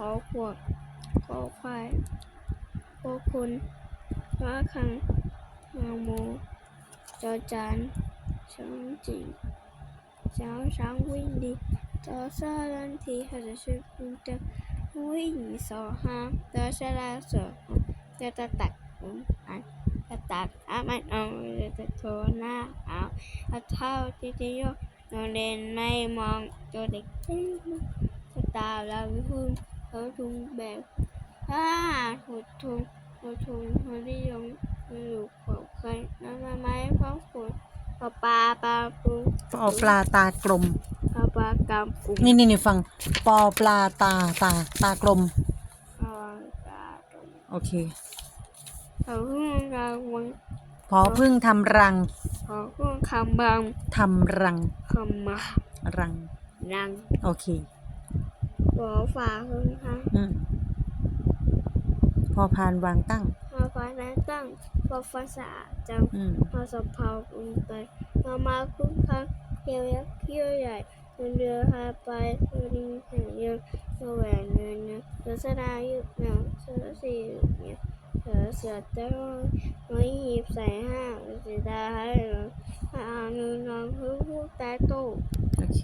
ขอขวดขอควายขอคุณว้าคังงาโมจอจานช้างจีช้างช้างวิ่งดีต่อซาลันทีเขาจะช่วยคุณเตวิ่งสอห้าต่อชาลาสอจะตะตักผมอันตะตักอามันเอาจะโทรหน้าเอาเอาเท่าที่จะยกนอนเล่นไม่มองตัวเด็กเต้นสตาเราวิพูน เขาทุงแบบถ้าหดทุงหดทุงเขาได้ยงอยู่ของใครนั่นมาไหมเพราะฝนปลาปลาปลาปูปอปลาตากลมปลาปลากำกุนี่นี่นี่ฟังปอปลาตาตาตากลมปลาปลาตรงโอเคเขาเพิ่งกำวังพอพึ่งทำรังเขาเพิ่งคำบังทำรังคำมารังนัง โอเค หัวฝาเพิ่งค่ะอืมพอพานวางตั้งหัวฟ้านั้นตั้งพอฟ้าสะอาดจังอืมพอสะเพาอุ่นไปมามาคุ้มคังเที่ยวยักษ์เที่ยวใหญ่เดินเรือพาไปเรือดิงแห่งเยืนเรือแหวนเงินเนื้อเสือสดายุหนังเสือสี่เนี่ยเสือเสือเต้าน้อยหีบใส่ห้างเสือดาให้เหลืองอาเงินนองพื้นผู้ตายโตโอเค